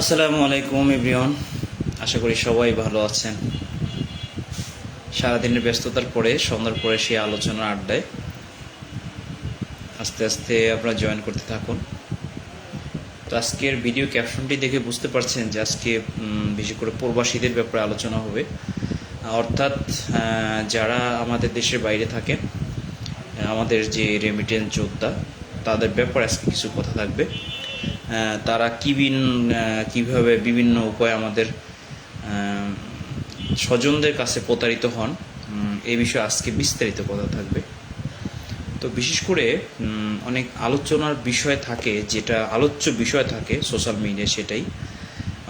আসসালামু আলাইকুম, এভরিওয়ান। আশা করি সবাই ভালো আছেন। সারাদিনের ব্যস্ততার পরে, সন্ধ্যার পরে সেই আলোচনা আড্ডায় আস্তে আস্তে আপনারা জয়েন করতে থাকুন। তো আজকের ভিডিও ক্যাপশনটি দেখে বুঝতে পারছেন যে আজকে বিশেষ করে প্রবাসীদের ব্যাপারে আলোচনা হবে। অর্থাৎ যারা আমাদের দেশের বাইরে থাকেন, আমাদের যে রেমিটেন্স যোদ্ধা, তাদের ব্যাপারে আজকে কিছু কথা থাকবে। তারা কিবিন কীভাবে বিভিন্ন উপায়ে আমাদের স্বজনদের কাছে প্রতারিত হন এই বিষয়ে আজকে বিস্তারিত কথা থাকবে। তো বিশেষ করে অনেক আলোচনার বিষয় থাকে, যেটা আলোচ্য বিষয় থাকে সোশ্যাল মিডিয়া সেটাই।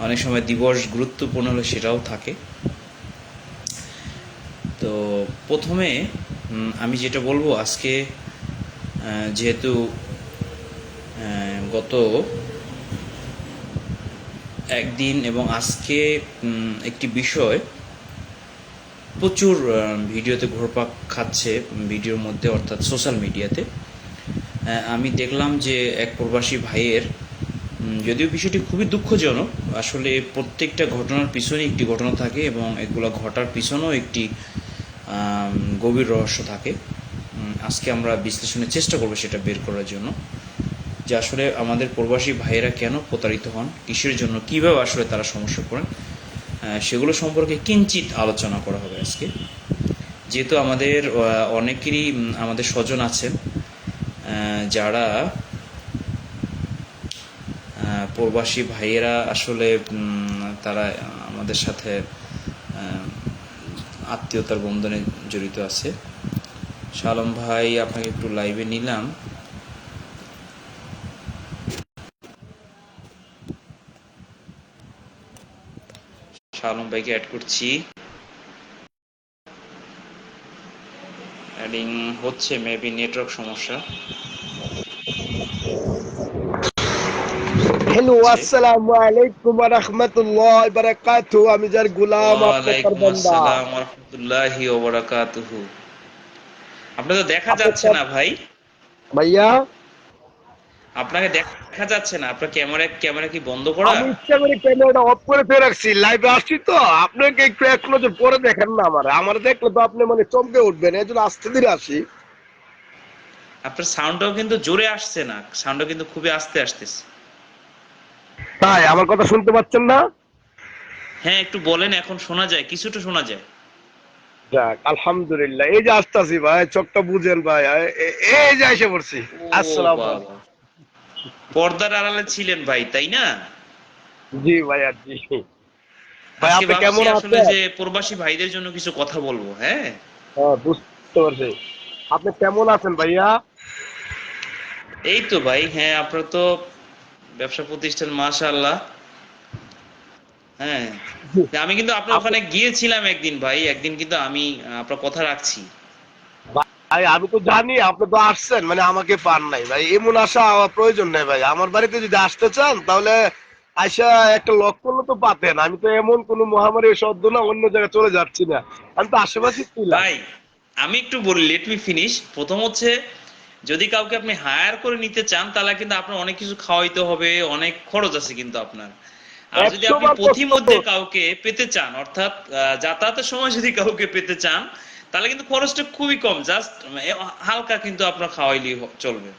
অনেক সময় দিবস গুরুত্বপূর্ণ হলে সেটাও থাকে। তো প্রথমে আমি যেটা বলব, আজকে যেহেতু গত একদিন এবং আজকে একটি বিষয়। প্রচুর ভিডিওতে ঘোরপাক খাচ্ছে, ভিডিওর মধ্যে, অর্থাৎ সোশ্যাল মিডিয়াতে। আমি দেখলাম যে এক প্রবাসী ভাইয়ের যদিও বিষয়টি খুবই দুঃখজনক, আসলে প্রত্যেকটা ঘটনার পিছনে একটি ঘটনা থাকে এবং এগুলো ঘটার পিছনেও একটি গভীর রহস্য থাকে। আজকে আমরা বিশ্লেষণের চেষ্টা করব সেটা বের করার জন্য। যে আসলে আমাদের প্রবাসী ভাইয়েরা কেন প্রতারিত হন, কিসের জন্য, কীভাবে আসলে তারা সমস্যা পড়েন সেগুলো সম্পর্কে কিঞ্চিত আলোচনা করা হবে আজকে। যেহেতু আমাদের অনেকেরই আমাদের স্বজন আছেন যারা প্রবাসী ভাইয়েরা আসলে তারা আমাদের সাথে আত্মীয়তার বন্ধনে জড়িত আছে। শালম ভাই, আপনাকে একটু লাইভে নিলাম। শালম ভাইকে অ্যাড করছি। অ্যাডিং হচ্ছে মেবি নেটওয়ার্ক সমস্যা। হ্যালো আসসালামু আলাইকুম ওয়া রাহমাতুল্লাহি ওয়া বারাকাতুহু। আমি যার গোলাম আপনার ওয়ালাইকুম বান্দা। আসসালাম ওয়া রাহমাতুল্লাহি ওয়া বারাকাতুহু। আপনাকে দেখা যাচ্ছে না ভাই? ভাইয়া? আপনাকে দেখা যাচ্ছে না। আপনার ক্যামেরা ক্যামেরা কি বন্ধ করা? আমি ইচ্ছা করে ক্যামেরাটা অফ করে ফেলে রাখছি। লাইভে আসছি তো। আপনাকে একটু এক নজর পরে দেখেন না আমার। আমার দেখলে তো আপনি মানে চমকে উঠবেন। এই জন্য আস্তে ধীরে আসি। আপনার সাউন্ডটাও কিন্তু জোরে আসছে না। সাউন্ডটা কিন্তু খুবই আস্তে আসতেছে। তাই? আমার কথা শুনতে পাচ্ছেন না? হ্যাঁ একটু বলেন এখন শোনা যায়। কিছুটা শোনা যায়। যাক আলহামদুলিল্লাহ। এই যে আসতাছি ভাই চোখটা বুঝেন ভাই। এই যে এসে পড়ছি। আসসালাম বাবা। পর্দার আড়ালে ছিলেন ভাই তাই না? জি ভাইয়া জি। ভাই আপনি কেমন আসলে আছেন? যে প্রবাসী ভাইদের জন্য কিছু কথা বলব হ্যাঁ? হ্যাঁ বুঝতে পারছি। আপনি কেমন আছেন ভাইয়া? এই তো ভাই হ্যাঁ আপনার তো ব্যবসা প্রতিষ্ঠান মাশাআল্লাহ। হ্যাঁ। আমি কিন্তু আপনার ওখানে গিয়েছিলাম একদিন ভাই একদিন কিন্তু আমি আপনার কথা রাখছি। ভাই আমি তো জানি আপনি তো আসছেন মানে আমাকে পান নাই ভাই। এমন আসা প্রয়োজন নেই ভাই। আমার বাড়িতে যদি আসতে চান তাহলে আইসা একটা লক করলে তো পাতেন। আমি তো এমন কোন মহামারী সদ্য না অন্য জায়গায় চলে যাচ্ছি না। আমি তো আশেপাশে ভাই আমি একটু বলি লেট মি ফিনিশ প্রথম হচ্ছে যদি কাউকে আপনি হায়ার করে নিতে চান তাহলে কিন্তু আপনার অনেক কিছু খাওয়াইতে হবে অনেক খরচ আছে কিন্তু আপনার। আর যদি আপনি একশো বার পথি মধ্যে কাউকে পেতে চান অর্থাৎ যাতায়াতের সময় যদি কাউকে পেতে চান তাহলে কিন্তু খরচটা খুবই কম জাস্ট হালকা কিন্তু আপনার খাওয়াইলেই চলবে।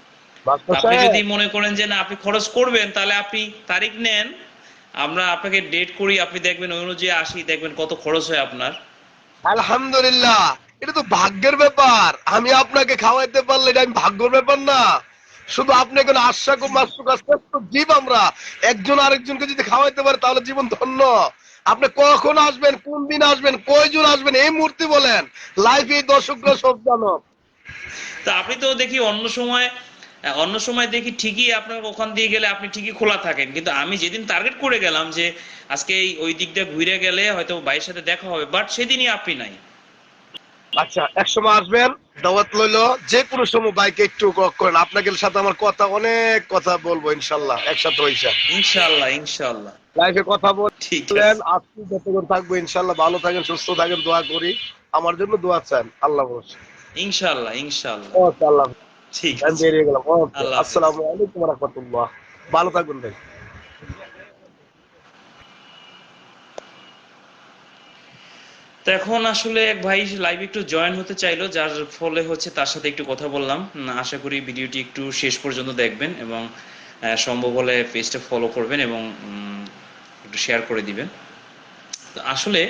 আপনি যদি মনে করেন যে না আপনি খরচ করবেন তাহলে আপনি তারিখ নেন আমরা আপনাকে ডেট করি আপনি দেখবেন ওই অনুযায়ী আসি দেখবেন কত খরচ হয় আপনার। আলহামদুলিল্লাহ এটা তো ভাগ্যের ব্যাপার। আমি আপনাকে খাওয়াইতে পারলে এটা আমি ভাগ্যের ব্যাপার না। শুধু আপনি এখন আশা কো মাসুক শ্রেষ্ঠ জীব আমরা। একজন আরেকজনকে যদি খাওয়াইতে পারে তাহলে জীবন ধন্য। আপনি কখন আসবেন, কোন দিন আসবেন, কয়জন আসবেন, এই মূর্তি বলেন। লাইফ এই দর্শকরা সব জানো। তা আপনি তো দেখি অন্য সময় অন্য সময় দেখি ঠিকই আপনার ওখান দিয়ে গেলে আপনি ঠিকই খোলা থাকেন। কিন্তু আমি যেদিন টার্গেট করে গেলাম যে, আজকে ওই দিকটা ঘুরে গেলে হয়তো ভাইয়ের সাথে দেখা হবে বাট সেদিনই আপনি নাই। আচ্ছা এক সময় আসবেন দাওয়াত লইলো যে কোনো সময় বাইকে একটু ক- করেন। আপনাকে সাথে আমার কথা অনেক কথা বলব ইনশাল্লাহ একসাথে হইসা। ইনশাআল্লাহ ইনশাআল্লাহ লাইফে কথা বল ঠিক আজকে যতক্ষণ থাকব ইনশাল্লাহ ভালো থাকেন সুস্থ থাকেন দোয়া করি। আমার জন্য দোয়া চান আল্লাহ ভরসা। ইনশাআল্লাহ ইনশাআল্লাহ ওকে আল্লাহ ঠিক আমি আছে। বেরিয়ে গেলাম ওকে আল্লাহ আসসালামু আলাইকুম রহমতুল্লাহ। ভালো থাকবেন ভাই। তো এখন আসলে এক ভাই লাইভ একটু জয়েন হতে চাইলো, যার ফলে হচ্ছে তার সাথে একটু কথা বললাম। আশা করি ভিডিওটি একটু শেষ পর্যন্ত দেখবেন এবং সম্ভব হলে পেজটা ফলো করবেন এবং একটু শেয়ার করে দিবেন। তো আসলে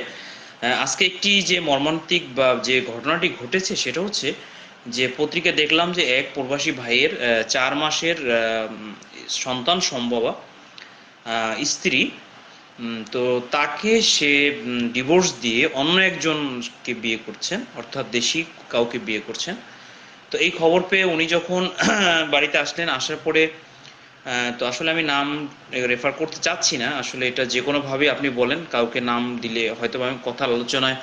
আজকে একটি যে মর্মান্তিক বা যে ঘটনাটি ঘটেছে সেটা হচ্ছে যে পত্রিকা দেখলাম যে এক প্রবাসী ভাইয়ের চার মাসের সন্তান সম্ভবা স্ত্রী তো তাকে সে ডিভোর্স দিয়ে অন্য একজনকে বিয়ে করছেন, অর্থাৎ দেশি কাউকে বিয়ে করছেন। তো এই খবর পেয়ে উনি যখন বাড়িতে আসলেন, আসার পরে তো আসলে আমি নাম রেফার করতে চাচ্ছি না। আসলে এটা যে কোনোভাবে আপনি বলেন, কাউকে নাম দিলে হয়তো আমি কথা আলোচনায়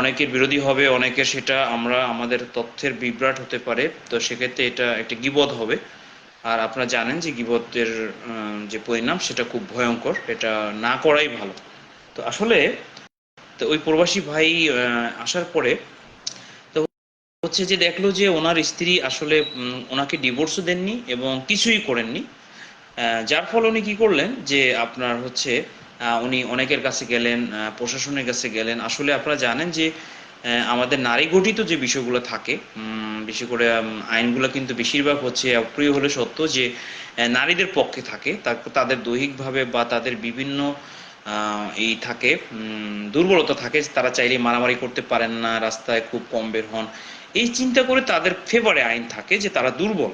অনেকের বিরোধী হবে, অনেকের সেটা আমরা, আমাদের তথ্যের বিভ্রাট হতে পারে। তো সেক্ষেত্রে এটা একটা গিবদ হবে। আর আপনারা জানেন যে গিবতের যে পরিণাম, সেটা খুব ভয়ঙ্কর, এটা না করাই ভালো। তো আসলে, তো ওই প্রবাসী ভাই আসার পরে, তো হচ্ছে যে দেখল যে ওনার স্ত্রী আসলে ওনাকে ডিভোর্সও দেননি এবং কিছুই করেননি। যার ফলে উনি কি করলেন যে আপনার হচ্ছে উনি অনেকের কাছে গেলেন প্রশাসনের কাছে গেলেন। আসলে আপনারা জানেন যে আমাদের নারী গঠিত যে বিষয়গুলো থাকে বিশেষ করে আইনগুলো কিন্তু বেশিরভাগ হচ্ছে অপ্রিয় হলে সত্য যে নারীদের পক্ষে থাকে তাদের দৈহিকভাবে বা তাদের বিভিন্ন এই থাকে দুর্বলতা থাকে, তারা চাইলে মারামারি করতে পারেন না, রাস্তায় খুব কম বের হন। এই চিন্তা করে তাদের ফেভারে আইন থাকে যে তারা দুর্বল।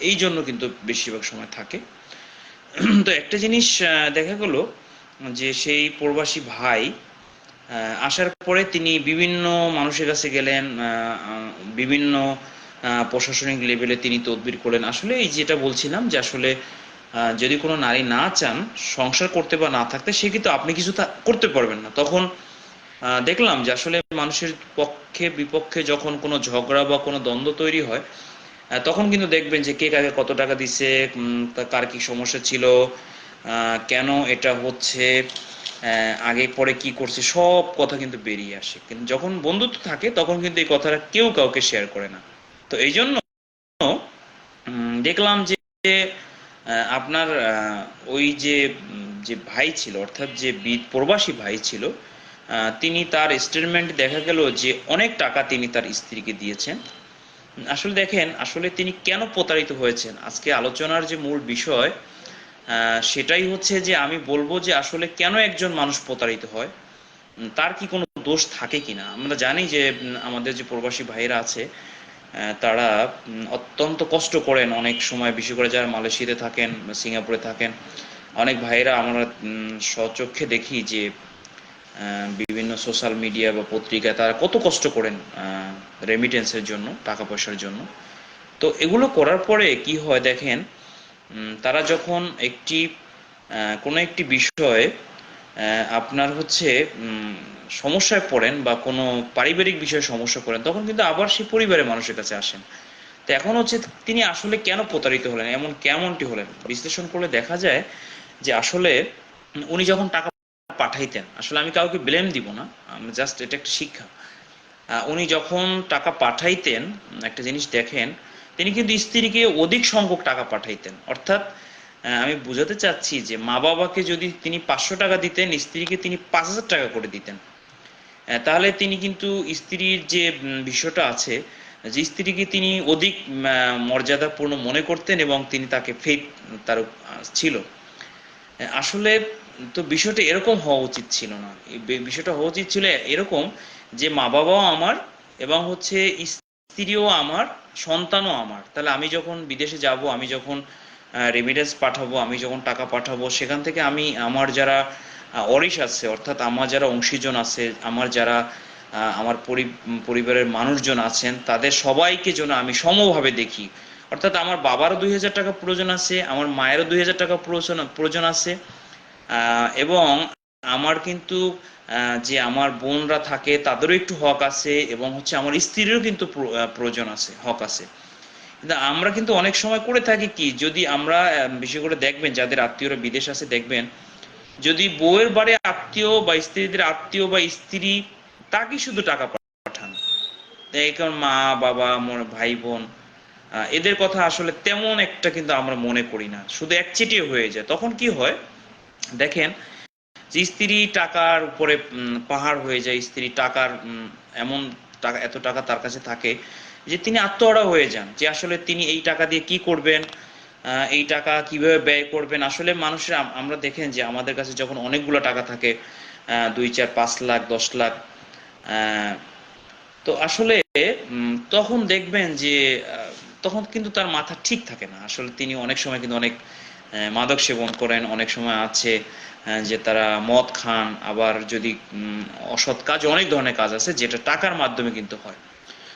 এই জন্য কিন্তু বেশিরভাগ সময় থাকে। তো একটা জিনিস দেখা গেল যে সেই প্রবাসী ভাই আসার পরে তিনি বিভিন্ন মানুষের কাছে গেলেন বিভিন্ন প্রশাসনিক লেভেলে তিনি তদবির করলেন। আসলে এই যেটা বলছিলাম যে আসলে যদি কোনো নারী না চান সংসার করতে বা না থাকতে, সে কিন্তু আপনি কিছু তা- করতে পারবেন না। তখন দেখলাম যে আসলে মানুষের পক্ষে বিপক্ষে যখন কোনো ঝগড়া বা কোনো দ্বন্দ্ব তৈরি হয় তখন কিন্তু দেখবেন যে কে কাকে কত টাকা দিছে কার কি সমস্যা ছিল কেন এটা হচ্ছে আগে, পরে কি করছে, সব কথা কিন্তু বেরিয়ে আসে। কিন্তু যখন বন্ধুত্ব থাকে, তখন কিন্তু এই কথাটা কেউ কাউকে শেয়ার করে না। তো এই জন্য দেখলাম যে আপনার ওই যে যে ভাই ছিল, অর্থাৎ যে প্রবাসী ভাই ছিল তিনি তার স্টেটমেন্ট দেখা গেল যে অনেক টাকা তিনি তার স্ত্রীকে দিয়েছেন। আসলে দেখেন, আসলে তিনি কেন প্রতারিত হয়েছেন? আজকে আলোচনার যে মূল বিষয় সেটাই হচ্ছে যে আমি বলব যে আসলে কেন একজন মানুষ প্রতারিত হয়? তার কি কোনো দোষ থাকে কিনা? আমরা জানি যে আমাদের যে প্রবাসী ভাইয়েরা আছে তারা অত্যন্ত কষ্ট করেন অনেক সময় বিশেষ করে যারা মালয়েশিয়াতে থাকেন, সিঙ্গাপুরে থাকেন। অনেক ভাইয়েরা আমরা স্বচক্ষে দেখি যে বিভিন্ন সোশ্যাল মিডিয়া বা পত্রিকায় তারা কত কষ্ট করেন রেমিটেন্সের জন্য, টাকা পয়সার জন্য। তো এগুলো করার পরে কি হয় দেখেন তারা যখন একটি কোনো একটি বিষয়ে আপনার হচ্ছে সমস্যায় পড়েন বা কোনো পারিবারিক বিষয়ে সমস্যা পড়েন তখন কিন্তু আবার সেই পরিবারের মানুষের কাছে আসেন। তো এখন হচ্ছে তিনি আসলে কেন প্রতারিত হলেন, এমন কেমনটি হলেন? বিশ্লেষণ করলে দেখা যায় যে আসলে উনি যখন টাকা পাঠাইতেন, আসলে আমি কাউকে ব্লেম দিব না, আমি জাস্ট এটা একটা শিক্ষা। উনি যখন টাকা পাঠাইতেন, একটা জিনিস দেখেন তিনি কিন্তু স্ত্রীকে অধিক সংখ্যক টাকা পাঠাইতেন। অর্থাৎ আমি বুঝাতে চাচ্ছি যে মা বাবাকে যদি তিনি পাঁচশো টাকা দিতেন, স্ত্রীকে তিনি পাঁচ হাজার টাকা করে দিতেন। তাহলে তিনি কিন্তু স্ত্রীর যে বিষয়টা আছে, যে স্ত্রীকে তিনি অধিক মর্যাদাপূর্ণ মনে করতেন এবং তিনি তাকে ফেথ তার ছিল। আসলে তো বিষয়টা এরকম হওয়া উচিত ছিল না। বিষয়টা হওয়া উচিত ছিল এরকম যে মা বাবাও আমার এবং হচ্ছে স্ত্রীও আমার, সন্তানও আমার। তাহলে আমি যখন বিদেশে যাব, আমি যখন রেমিডেন্স পাঠাবো, আমি যখন টাকা পাঠাবো, সেখান থেকে আমি আমার যারা অরিশ আছে, অর্থাৎ আমার যারা অংশীজন আছে, আমার যারা আমার পরিবারের মানুষজন আছেন, তাদের সবাইকে যেন আমি সমভাবে দেখি। অর্থাৎ আমার বাবারও দুই হাজার টাকা প্রয়োজন আছে, আমার মায়েরও দুই হাজার টাকা প্রয়োজন প্রয়োজন আছে এবং আমার কিন্তু যে আমার বোনরা থাকে তাদেরও একটু হক আছে এবং হচ্ছে আমার স্ত্রীরও কিন্তু প্রয়োজন আছে, হক আছে। কিন্তু আমরা কিন্তু অনেক সময় করে থাকি কি, যদি আমরা বিশেষ করে দেখবেন, যাদের আত্মীয়রা বিদেশ আছে দেখবেন, যদি বউয়ের বাড়ি আত্মীয় বা স্ত্রীদের আত্মীয় বা স্ত্রী তাকে শুধু টাকা পাঠান এখন মা, বাবা মোর ভাই, বোন এদের কথা আসলে তেমন একটা কিন্তু আমরা মনে করি না। শুধু একচেটিয়ে হয়ে যায়। তখন কি হয়? দেখেন যে স্ত্রী টাকার উপরে পাহাড় হয়ে যায়, স্ত্রী টাকার এমন টাকা, এত টাকা তার কাছে থাকে যে তিনি আত্মহারা হয়ে যান, যে আসলে তিনি এই টাকা দিয়ে কি করবেন এই টাকা কীভাবে ব্যয় করবেন। আসলে মানুষের আমরা দেখেন যে আমাদের কাছে যখন অনেকগুলো টাকা থাকে দুই চার, পাঁচ লাখ, দশ লাখ তো আসলে তখন দেখবেন যে তখন কিন্তু তার মাথা ঠিক থাকে না। আসলে তিনি অনেক সময় কিন্তু অনেক মাদক সেবন করেন। অনেক সময় আছে যে তারা মদ খান। আবার যদি অসৎ কাজ অনেক ধরনের কাজ আছে, যেটা টাকার মাধ্যমে কিন্তু হয়।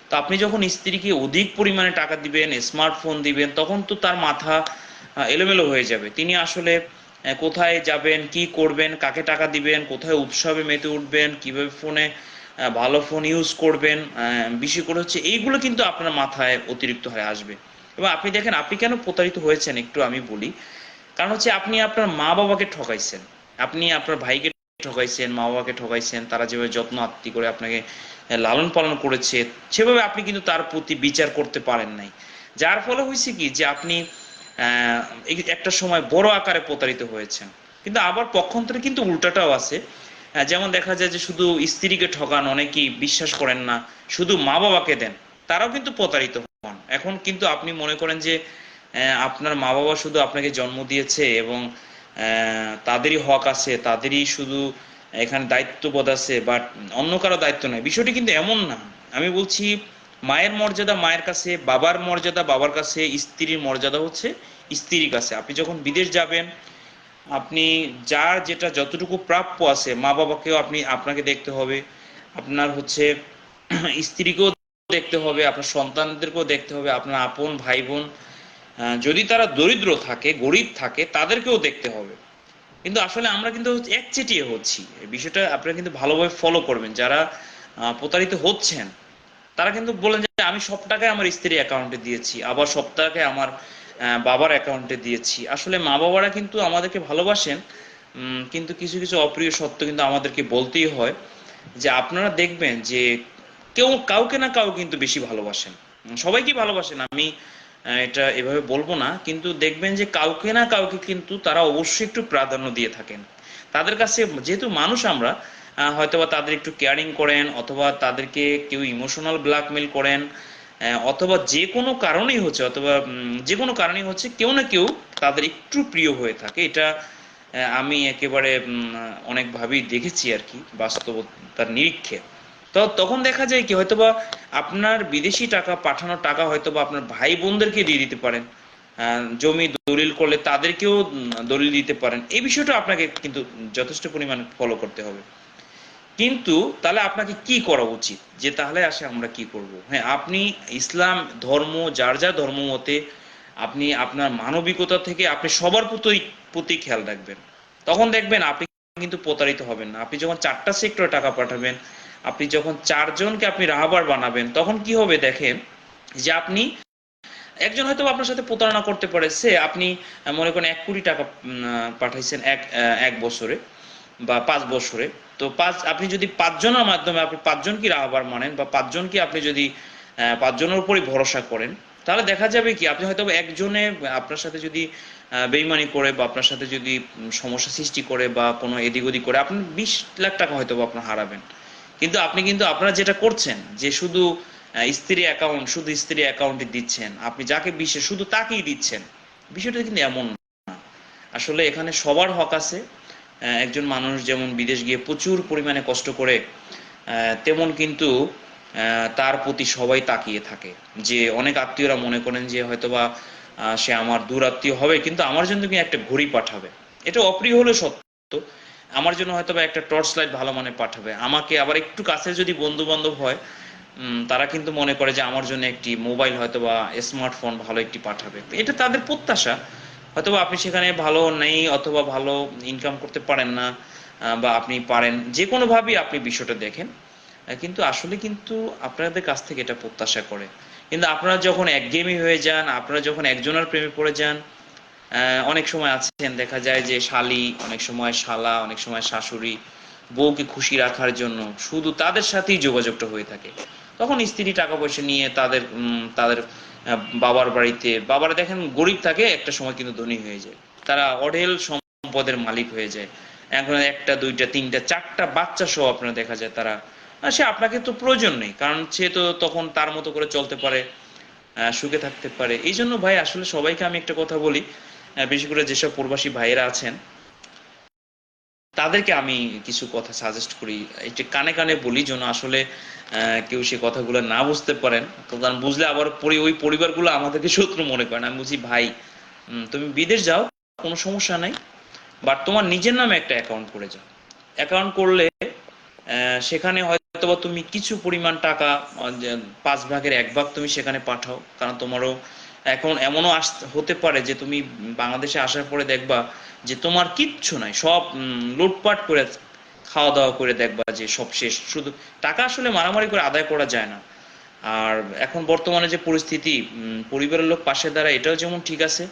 তো আপনি যখন স্ত্রীকে অধিক পরিমাণে টাকা দিবেন স্মার্টফোন দিবেন, তখন তো তার মাথা এলোমেলো হয়ে যাবে। তিনি আসলে কোথায় যাবেন, কি করবেন, কাকে টাকা দিবেন, কোথায় উৎসবে মেতে উঠবেন, কীভাবে ফোনে ভালো ফোন ইউজ করবেন বেশি করে হচ্ছে, এইগুলো কিন্তু আপনার মাথায় অতিরিক্ত হয়ে আসবে। এবং আপনি দেখেন, আপনি কেন প্রতারিত হয়েছেন একটু আমি বলি। কারণ হচ্ছে আপনি আপনার মা বাবাকে ঠকাইছেন। আপনি আপনার ভাইকে ঠকাইছেন মা বাবাকে ঠকাইছেন, তারা যেভাবে যত্ন আত্মি করে আপনাকে লালন পালন করেছে, সেভাবে আপনি কিন্তু তার প্রতি বিচার করতে পারেন নাই। যার ফলে হয়েছে কি যে আপনি একটা সময় বড় আকারে প্রতারিত হয়েছেন। কিন্তু আবার পক্ষান্তরে কিন্তু উল্টাটাও আছে। যেমন দেখা যায় যে শুধু স্ত্রীকে ঠকান, অনেকেই বিশ্বাস করেন না, শুধু মা বাবাকে দেন, তারাও কিন্তু প্রতারিত হন। এখন কিন্তু আপনি মনে করেন যে আপনার মা বাবা শুধু আপনাকে জন্ম দিয়েছে এবং তাদেরই হক আছে, তাদেরই শুধু এখানে দায়িত্ববোধ আছে বাট অন্য কারও দায়িত্ব নয়। বিষয়টি কিন্তু এমন না। আমি বলছি, মায়ের মর্যাদা মায়ের কাছে, বাবার মর্যাদা বাবার কাছে, স্ত্রীর মর্যাদা হচ্ছে স্ত্রীর কাছে। আপনি যখন বিদেশ যাবেন, আপনি যার যেটা যতটুকু প্রাপ্য আছে মা বাবাকেও আপনি, আপনাকে দেখতে হবে। আপনার হচ্ছে স্ত্রীকেও দেখতে হবে, আপনার সন্তানদেরকেও দেখতে হবে, আপনার আপন ভাই বোন যদি তারা দরিদ্র থাকে, গরিব থাকে, তাদেরকেও দেখতে হবে। কিন্তু আসলে আমরা কিন্তু একচেটিয়ে হচ্ছি। এই বিষয়টা আপনারা কিন্তু ভালোভাবে ফলো করবেন। যারা প্রতারিত হচ্ছেন, তারা কিন্তু বলেন যে, আমি সব টাকায় আমার স্ত্রী অ্যাকাউন্টে দিয়েছি, আবার সব টাকায় আমার বাবার অ্যাকাউন্টে দিয়েছি। আসলে মা বাবারা কিন্তু আমাদেরকে ভালোবাসেন কিন্তু কিছু কিছু অপ্রিয় সত্য কিন্তু আমাদেরকে বলতেই হয় যে, আপনারা দেখবেন যে, কেউ কাউকে না কাউ কিন্তু বেশি ভালোবাসেন। সবাইকে ভালোবাসেন। আমি এটা এভাবে বলব না, কিন্তু দেখবেন যে কাউকে না কাউকে কিন্তু তারা অবশ্যই একটু প্রাধান্য দিয়ে থাকেন। তাদের কাছে যেহেতু মানুষ আমরা হয়তোবা তাদের একটু কেয়ারিং করেন, অথবা তাদেরকে কেউ ইমোশনাল ব্ল্যাকমেল করেন অথবা যে কোনো কারণেই হচ্ছে, অথবা যে কোনো কারণেই হচ্ছে কেউ না কেউ তাদের একটু প্রিয় হয়ে থাকে। এটা আমি একেবারে অনেকভাবেই দেখেছি আর কি, বাস্তবতার নিরীক্ষে তো তখন দেখা যায় কি, হয়তোবা আপনার বিদেশি টাকা পাঠানোর টাকা হয়তোবা আপনার ভাই বোনদেরকে দিয়ে দিতে পারেন। জমি দলিল করলে তাদেরকেও দলিল দিতে পারেন। এই বিষয়টা আপনাকে কিন্তু যথেষ্ট পরিমাণে ফলো করতে হবে। কিন্তু তাহলে আপনাকে কি করা উচিত? যে তাহলে আসে আমরা কি করব? হ্যাঁ আপনি ইসলাম ধর্ম, যার যার ধর্ম মতে আপনি আপনার মানবিকতা থেকে আপনি সবার প্রতি প্রতি খেয়াল রাখবেন। তখন দেখবেন আপনি কিন্তু প্রতারিত হবেন না। আপনি যখন চারটা সেক্টরে টাকা পাঠাবেন আপনি যখন চারজনকে আপনি রাহাবার বানাবেন, তখন কি হবে দেখেন, যে আপনি একজন হয়তো আপনার সাথে প্রতারণা করতে পারে, সে আপনি মনে করেন এক কোটি টাকা পাঠাইছেন এক এক বছরে বা পাঁচ বছরে। তো পাঁচ, আপনি যদি পাঁচজনের মাধ্যমে আপনি পাঁচজনকে রাহাবার মানেন বা পাঁচজনকে আপনি যদি পাঁচজনের উপরই ভরসা করেন, তাহলে দেখা যাবে কি, আপনি হয়তো একজনে আপনার সাথে যদি বেইমানি করে বা আপনার সাথে যদি সমস্যা সৃষ্টি করে বা কোনো এদিক ওদিক করে, আপনি বিশ লাখ টাকা হয়তো আপনার হারাবেন। কিন্তু আপনি কিন্তু আপনারা যেটা করছেন, যে শুধু স্ত্রী অ্যাকাউন্ট শুধু স্ত্রী অ্যাকাউন্টে দিচ্ছেন, আপনি যাকে বিশ্বে শুধু তাকেই দিচ্ছেন, বিষয়টা কিন্তু এমন না। আসলে এখানে সবার হক আছে একজন মানুষ যেমন বিদেশ গিয়ে প্রচুর পরিমাণে কষ্ট করে তেমন কিন্তু তার প্রতি সবাই তাকিয়ে থাকে। যে অনেক আত্মীয়রা মনে করেন যে হয়তোবা সে আমার দূর আত্মীয় হবে, কিন্তু আমার জন্য কি একটা ঘড়ি পাঠাবে? এটা অপ্রিয় হলে সত্য। আমার জন্য হয়তো একটা টর্চ লাইট ভালো মানে পাঠাবে। আমাকে আবার একটু কাছে যদি বন্ধু বান্ধব হয় তারা কিন্তু মনে করে যে আমার জন্য একটি মোবাইল হয়তো বা স্মার্টফোন ভালো একটি পাঠাবে। এটা তাদের প্রত্যাশা। হয়তো বা আপনি সেখানে ভালো নেই অথবা ভালো ইনকাম করতে পারেন না বা আপনি পারেন। যে কোনো ভাবেই আপনি বিষয়টা দেখেন। কিন্তু আসলে কিন্তু আপনাদের কাছ থেকে এটা প্রত্যাশা করে। কিন্তু আপনারা যখন একঘেয়েমি হয়ে যান, আপনারা যখন একজনের প্রেমে পড়ে যান অনেক সময় আছেন, দেখা যায় যে শালি, অনেক সময় শালা, অনেক সময় শাশুড়ি, বউকে খুশি রাখার জন্য। শুধু তাদের সাথেই যোগাযোগটা হয়ে থাকে। তখন স্ত্রী টাকা পয়সা নিয়ে তাদের তাদের বাবার বাড়িতে, বাবারা দেখেন গরিব থাকে, একটা সময় কিন্তু ধনী হয়ে যায়। তারা অঢেল সম্পদের মালিক হয়ে যায়। এখন একটা, দুইটা, তিনটা, চারটা বাচ্চা সহ আপনার দেখা যায় তারা। সে আপনাকে তো প্রয়োজন নেই, কারণ সে তো তখন তার মতো করে চলতে পারে সুখে থাকতে পারে। এই জন্য ভাই, আসলে সবাইকে আমি একটা কথা বলি বিশেষ করে যেসব প্রবাসী ভাইয়েরা আছেন, তাদেরকে আমি কিছু কথা সাজেস্ট করি। একটু কানে কানে বলি যেন আসলে কেউ সে কথাগুলো না বুঝতে পারেন। কারণ বুঝলে আবার পরি, ওই পরিবারগুলো আমাদেরকে শত্রু মনে করেন আমি বুঝি ভাই তুমি বিদেশ যাও, কোনো সমস্যা নাই। বাট তোমার নিজের নামে একটা অ্যাকাউন্ট করে যাও। অ্যাকাউন্ট করলে সেখানে হয়তো বা তুমি কিছু পরিমাণ টাকা পাঁচ ভাগের এক ভাগ তুমি সেখানে পাঠাও। কারণ তোমারও এখন এমনও আস, হতে পারে যে তুমি বাংলাদেশে আসার পরে দেখবা যে তোমার কিচ্ছু নাই, সব লুটপাট করে খাওয়া দাওয়া করে দেখবা যে সব শেষ। শুধু টাকা আসলে মারামারি করে আদায় করা যায় না। আর এখন বর্তমানে যে পরিস্থিতি পরিবারের লোক পাশে দাঁড়ায়, এটাও যেমন ঠিক আছে,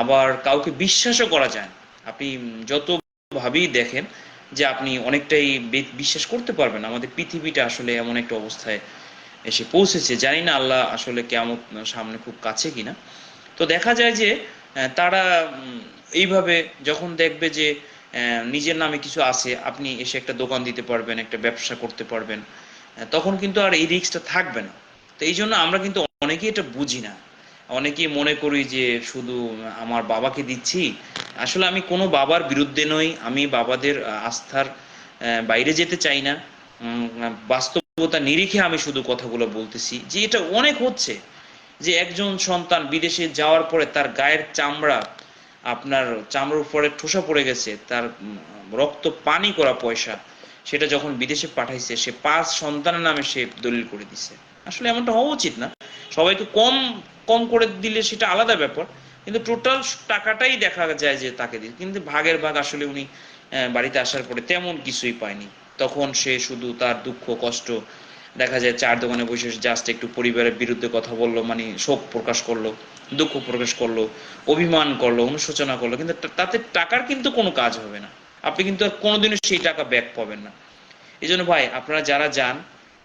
আবার কাউকে বিশ্বাসও করা যায় আপনি যত ভাবেই দেখেন যে আপনি অনেকটাই বিশ্বাস করতে পারবেন আমাদের পৃথিবীটা আসলে এমন একটা অবস্থায় এসে পৌঁছেছে। জানি না আল্লাহ আসলে কেমন সামনে খুব কাছে কিনা। তো দেখা যায় যে তারা এইভাবে যখন দেখবে যে নিজের নামে কিছু আছে আপনি এসে একটা দোকান দিতে পারবেন একটা ব্যবসা করতে পারবেন তখন কিন্তু আর এই রিস্কটা থাকবে না। তো এই জন্য আমরা কিন্তু অনেকেই এটা বুঝি না। অনেকেই মনে করি যে শুধু আমার বাবাকে দিচ্ছি। আসলে আমি কোনো বাবার বিরুদ্ধে নই আমি বাবাদের আস্থার বাইরে যেতে চাই না। উম, বাস্তবতা নিরিখে আমি শুধু কথাগুলো বলতেছি যে এটা অনেক হচ্ছে যে একজন সন্তান বিদেশে যাওয়ার পরে তার গায়ের চামড়া আপনার চামড়ার উপরে ঠোসা পড়ে গেছে, তার রক্ত পানি করা পয়সা, সেটা যখন বিদেশে পাঠাইছে, সে পাঁচ সন্তানের নামে সে দলিল করে দিছে। আসলে এমনটা হওয়া উচিত না। সবাইকে কম কম করে দিলে সেটা আলাদা ব্যাপার, কিন্তু টোটাল টাকাটাই দেখা যায় যে তাকে দিল কিন্তু ভাগের ভাগ আসলে উনি বাড়িতে আসার পরে তেমন কিছুই পায়নি। তখন সে শুধু তার দুঃখ, কষ্ট দেখা যায় চার দোকানে বসে জাস্ট একটু পরিবারের বিরুদ্ধে কথা বলল মানে শোক প্রকাশ করল, দুঃখ প্রকাশ করল, অভিমান করল, অনুশোচনা করল, কিন্তু তাতে টাকার কিন্তু কোনো কাজ হবে না। আপনি কিন্তু আর কোনোদিনও সেই টাকা ব্যাক পাবেন না। এই জন্য ভাই, আপনারা যারা যান,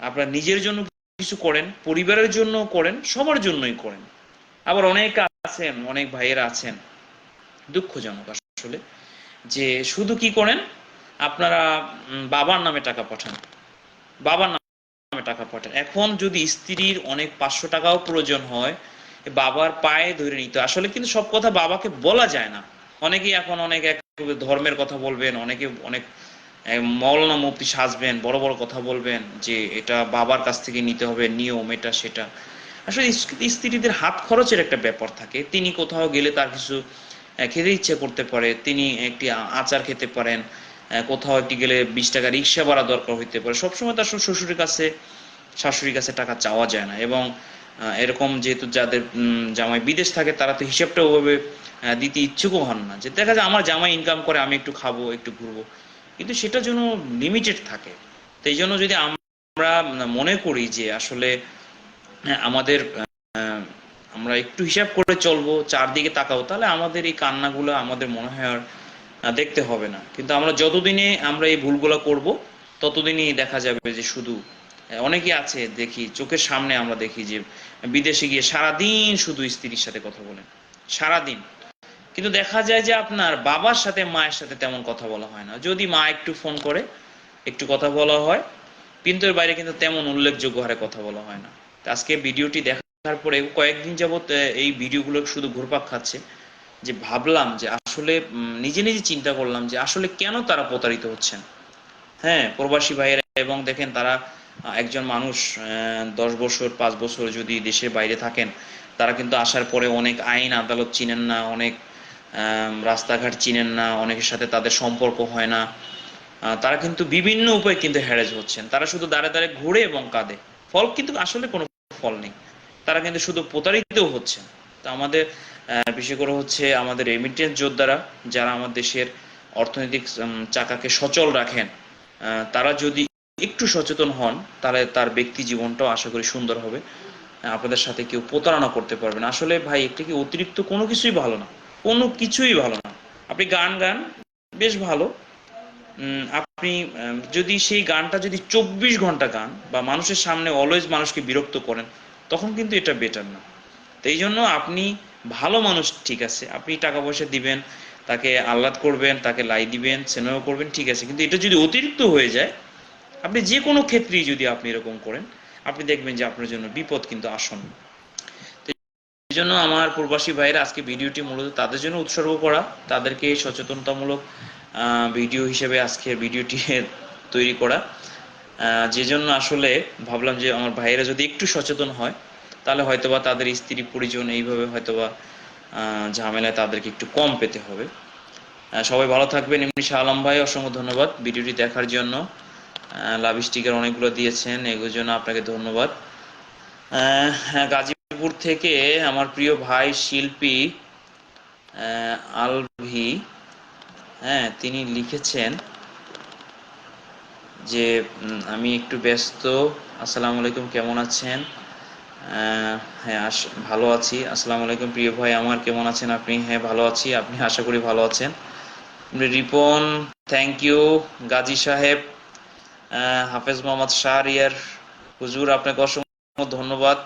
আপনারা নিজের জন্য কিছু করেন, পরিবারের জন্য করেন, সবার জন্যই করেন। আবার অনেক আছেন, অনেক ভাইয়েরা আছেন, দুঃখজনক আসলে, যে শুধু কি করেন? আপনারা বাবার নামে টাকা পাঠান। বাবার নামে টাকা পাঠান। এখন যদি স্ত্রীর অনেক পাঁচশো টাকাও প্রয়োজন হয় বাবার পায়ে ধরে নিতে আসলে কিন্তু সব কথা বাবাকে বলা যায় না। অনেকেই এখন অনেক এক ধর্মের কথা বলবেন, অনেকে অনেক মৌলানা মুফতি সাজবেন, বড় বড় কথা বলবেন যে এটা বাবার কাছ থেকে নিতে হবে, নিয়ম এটা সেটা। আসলে স্ত্রীদের হাত খরচের একটা ব্যাপার থাকে। তিনি কোথাও গেলে তার কিছু খেতে ইচ্ছে করতে পারে। তিনি একটি আচার খেতে পারেন। কোথাও একটি গেলে বিশ টাকা রিক্সা ভাড়া দরকার হইতে পারে। সবসময় তার শ্বশুরের কাছে, শাশুড়ির কাছে টাকা চাওয়া যায় না। এবং এরকম যেহেতু যাদের জামাই বিদেশ থাকে, তারা তো হিসাবটা ওভাবে দিতে ইচ্ছুকও হন না। যে দেখা যায় আমার জামাই ইনকাম করে, আমি একটু খাব, একটু ঘুরবো। কিন্তু সেটা যেন লিমিটেড থাকে। তো এই জন্য যদি আমরা মনে করি যে আসলে আমাদের আমরা একটু হিসাব করে চলবো, চারদিকে তাকাবো, তাহলে আমাদের এই কান্নাগুলো আমাদের মনে হয় আর দেখতে হবে না। কিন্তু আমরা যতদিনে আমরা এই ভুলগুলো করব ততদিনই দেখা যাবে যে শুধু আহ, অনেকেই আছে দেখি চোখের সামনে আমরা দেখি যে বিদেশে গিয়ে সারাদিন শুধু স্ত্রীর সাথে কথা বলেন। সারাদিন। কিন্তু দেখা যায় যে আপনার বাবার সাথে মায়ের সাথে তেমন কথা বলা হয় না। যদি মা একটু ফোন করে একটু কথা বলা হয় কিন্তু এর বাইরে কিন্তু তেমন উল্লেখযোগ্য হারে কথা বলা হয় না। আজকে ভিডিওটি দেখার পরে কয়েকদিন যাবত এই ভিডিওগুলো শুধু ঘুরপাক খাচ্ছে। যে ভাবলাম যে আসলে নিজে নিজে চিন্তা করলাম যে আসলে কেন তারা প্রতারিত হচ্ছেন? হ্যাঁ প্রবাসী ভাইয়েরা এবং দেখেন তারা একজন মানুষ দশ বছর, পাঁচ বছর যদি দেশের বাইরে থাকেন, তারা কিন্তু আসার পরে অনেক আইন আদালত চিনেন না, অনেক রাস্তাঘাট চিনেন না, অনেকের সাথে তাদের সম্পর্ক হয় না। তারা কিন্তু বিভিন্ন উপায়ে কিন্তু হ্যারেজ হচ্ছেন। তারা শুধু দাঁড়ে দাঁড়ে ঘুরে এবং কাঁদে। ফল কিন্তু আসলে কোনো ফল নেই। তারা কিন্তু শুধু প্রতারিত হচ্ছে তো আমাদের বিশেষ করে হচ্ছে আমাদের রেমিটেন্স যোদ্ধারা যারা আমাদের দেশের অর্থনৈতিক চাকাকে সচল রাখেন তারা যদি একটু সচেতন হন, তাহলে তার ব্যক্তি জীবনটাও আশা করি সুন্দর হবে। আপনাদের সাথে কেউ প্রতারণা করতে পারবেন আসলে ভাই, এটা কি অতিরিক্ত কোনো কিছুই ভালো না। কোনো কিছুই ভালো না। আপনি গান গান, বেশ ভালো। আপনি যদি সেই গানটা যদি চব্বিশ ঘণ্টা গান বা মানুষের সামনে অলওয়েজ মানুষকে বিরক্ত করেন, তখন কিন্তু এটা বেটার না। তো এই জন্য আপনি ভালো মানুষ ঠিক আছে, আপনি টাকা পয়সা দিবেন, তাকে আহ্লাদ করবেন, তাকে লাই দিবেন, স্নেহ করবেন, ঠিক আছে। কিন্তু এটা যদি অতিরিক্ত হয়ে যায়, আপনি যে কোনো ক্ষেত্রেই যদি আপনি এরকম করেন, আপনি দেখবেন যে আপনার জন্য বিপদ কিন্তু আসন্ন। এই জন্য আমার প্রবাসী ভাইয়েরা আজকে ভিডিওটি মূলত তাদের জন্য উৎসর্গ করা, তাদেরকে সচেতনতামূলক ভিডিও হিসেবে আজকে ভিডিওটি তৈরি করা। যে জন্য আসলে ভাবলাম যে আমার ভাইয়েরা যদি একটু সচেতন হয় তাহলে হয়তোবা তাদের স্ত্রী পরিজন এইভাবে হয়তোবা ঝামেলায় তাদেরকে একটু কম পেতে হবে। সবাই ভালো থাকবেন। এমনি শাহ আলম ভাই, অসংখ্য ধন্যবাদ ভিডিওটি দেখার জন্য। লাভ স্টিকার অনেকগুলো দিয়েছেন, এগুলোর জন্য আপনাকে ধন্যবাদ। গাজীপুর থেকে আমার প্রিয় ভাই শিল্পী আলভি হ্যাঁ তিনি লিখেছেন যে আমি একটু ব্যস্ত। আসসালামু আলাইকুম, কেমন আছেন? হ্যাঁ ভালো আছি। আসসালামু আলাইকুম, প্রিয় ভাই, আমার কেমন আছেন আপনি? হ্যাঁ ভালো আছি। আপনি আশা করি ভালো আছেন। রিপন থ্যাংক ইউ গাজী সাহেব হাফেজ মোহাম্মদ শাহরিয়ার, হুজুর, আপনাকে অসংখ্য ধন্যবাদ।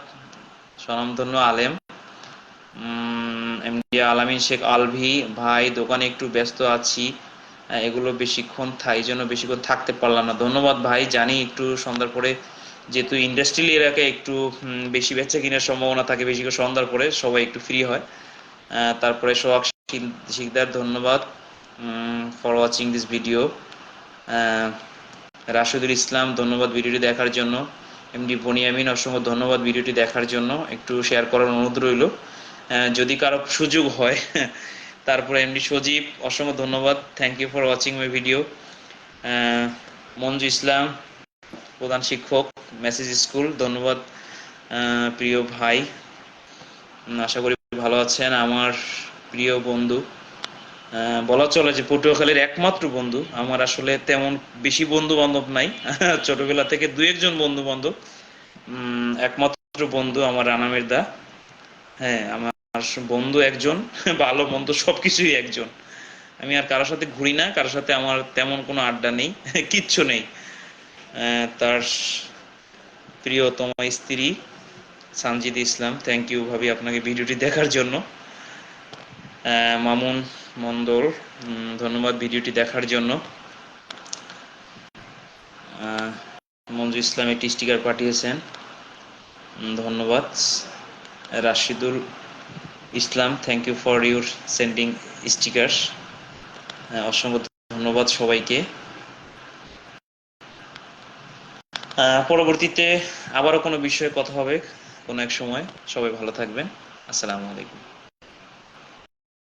স্বনামধন্য আলেম। এমডি আলামিন শেখ আলভি, ভাই, দোকানে একটু ব্যস্ত আছি। এগুলো বেশিক্ষণ থা- এই জন্য বেশিক্ষণ থাকতে পারলাম না। ধন্যবাদ ভাই, জানি একটু সন্ধ্যার পরে যেহেতু ইন্ডাস্ট্রিয়াল এলাকায় একটু বেশি বেচা কেনার সম্ভাবনা থাকে, বেশি করে সন্ধ্যার পরে সবাই একটু ফ্রি হয়। তারপরে সোহাগ শিকদার, ধন্যবাদ। For watching this video Rashedul Islam, ধন্যবাদ ভিডিওটি দেখার জন্য। এমডি বনিয়ামিন অসংখ্য ধন্যবাদ ভিডিওটি দেখার জন্য। একটু শেয়ার করার অনুরোধ রইল। যদি কারও সুযোগ হয়, তারপরে এমডি সজীব, অসংখ্য ধন্যবাদ। Thank you for watching my video Manju Islam প্রধান শিক্ষক, মেসেজ স্কুল। ধন্যবাদ প্রিয় ভাই। আশা করি ভালো আছেন। আমার প্রিয় বন্ধু বলা চলে যে পটুয়াখালীর একমাত্র বন্ধু। আমার আসলে তেমন বেশি বন্ধু বান্ধব নাই। ছোটবেলা থেকে দু একজন বন্ধু বান্ধব একমাত্র বন্ধু আমার রানামের দা হ্যাঁ আমার বন্ধু একজন, ভালো মন্দ সবকিছুই একজন। আমি আর কারোর সাথে ঘুরি না, কারোর সাথে আমার তেমন কোনো আড্ডা নেই, কিচ্ছু নেই। তার প্রিয়তম স্ত্রী সানজিদ ইসলাম। থ্যাংক ইউ ভাবি আপনাকে ভিডিওটি দেখার জন্য। মামুন মন্ডল ধন্যবাদ ভিডিওটি দেখার জন্য। মঞ্জু ইসলাম একটি স্টিকার পাঠিয়েছেন। ধন্যবাদ। Rashidul Islam thank you for your sending sticker অসংখ্য ধন্যবাদ সবাইকে। পরবর্তীতে আবারও কোনো বিষয়ে কথা হবে কোনো এক সময়। সবাই ভালো থাকবেন। আসসালামু আলাইকুম।